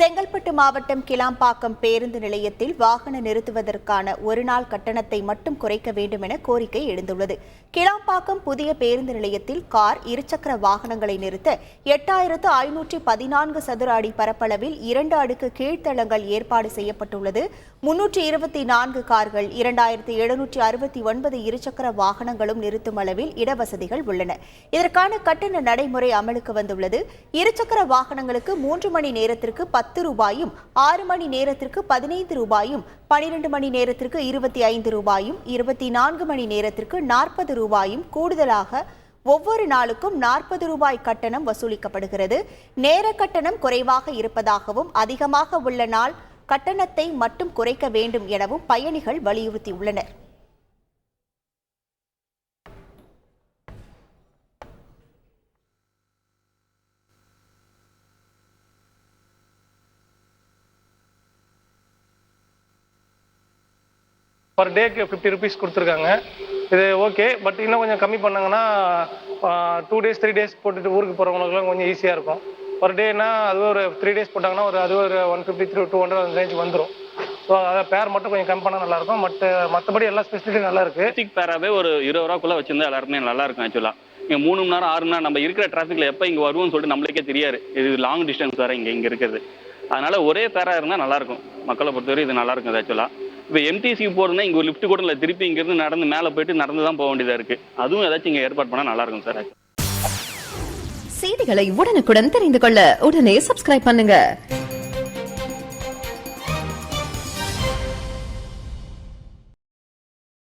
செங்கல்பட்டு மாவட்டம் கிளாம்பாக்கம் பேருந்து நிலையத்தில் வாகன நிறுத்துவதற்கான ஒருநாள் கட்டணத்தை மட்டும் குறைக்க வேண்டும் என கோரிக்கை எழுந்துள்ளது. கிளாம்பாக்கம் புதிய பேருந்து நிலையத்தில் கார் இருசக்கர வாகனங்களை நிறுத்த எட்டாயிரத்து ஐநூற்றி பதினான்கு சதுர அடி பரப்பளவில் இரண்டு அடுக்கு கீழ்த்தளங்கள் ஏற்பாடு செய்யப்பட்டுள்ளது. முன்னூற்றி இருபத்தி நான்கு கார்கள் இரண்டாயிரத்து எழுநூற்றி அறுபத்தி ஒன்பது இருசக்கர வாகனங்களும் நிறுத்தும் அளவில் இடவசதிகள் உள்ளன. இதற்கான கட்டண நடைமுறை அமலுக்கு வந்துள்ளது. இருசக்கர வாகனங்களுக்கு மூன்று மணி நேரத்திற்கு பத்து ரூபாயும் ஆறு மணி நேரத்திற்கு பதினைந்து ரூபாயும் பனிரெண்டு மணி நேரத்திற்கு இருபத்தி ஐந்து ரூபாயும் இருபத்தி நான்கு மணி நேரத்திற்கு நாற்பது ரூபாயும் கூடுதலாக ஒவ்வொரு நாளுக்கும் நாற்பது ரூபாய் கட்டணம் வசூலிக்கப்படுகிறது. நேர கட்டணம் குறைவாக இருப்பதாகவும் அதிகமாக உள்ள நாள் கட்டணத்தை மட்டும் குறைக்க வேண்டும் எனவும் பயணிகள் வலியுறுத்தியுள்ளனர். பர் டேக்கு ஃபிஃப்டி ருபீஸ் கொடுத்துருக்காங்க. இது ஓகே பட் இன்னும் கொஞ்சம் கம்மி பண்ணாங்கன்னா டூ டேஸ் த்ரீ டேஸ் போட்டுட்டு ஊருக்கு போகிறவங்களுக்குலாம் கொஞ்சம் ஈஸியாக இருக்கும். பர் டேனா அதுவே ஒரு த்ரீ டேஸ் போட்டாங்கன்னா ஒரு அது ஒரு one fifty three two hundred அந்த ரேஞ்ச் வந்துடும் ஸோ அதை பேர் மட்டும் கொஞ்சம் கம்மி பண்ணால் நல்லாயிருக்கும் பட் மற்றபடி எல்லா ஸ்பெசிலிட்டியும் நல்லா இருக்குது பேசிக் பேராவே ஒரு இருபது ரூபாக்குள்ளே வச்சிருந்தா எல்லாருமே நல்லா இருக்கும் ஆக்சுவலாக இங்கே மூணு மணி நேரம் ஆறு மணி நேரம் நம்ம இருக்கிற டிராஃபிக்ல எப்போ இங்கே வருவோம்னு சொல்லிட்டு நம்மளுக்கே தெரியாது. இது லாங் டிஸ்டன்ஸ் வேறு இங்கே இங்கே இருக்கிறது. அதனால ஒரே பேராக இருந்தால் நல்லாயிருக்கும் மக்களை பொறுத்தவரை இது நல்லா இருக்கும் ஆக்சுவலாக இப்போ எம்டிசி போகிறதுனா இங்க ஒரு லிஃப்ட் கூட இல்லை. திருப்பி இங்கேருந்து நடந்து மேலே போயிட்டு நடந்து தான் போக வேண்டியதாக இருக்குது அதுவும் ஏதாச்சும் இங்க ஏற்பாடு பண்ணா நல்லா இருக்கும் சார். செய்திகளை உடனுக்குடன் தெரிந்து கொள்ள உடனே சப்ஸ்கிரைப் பண்ணுங்க.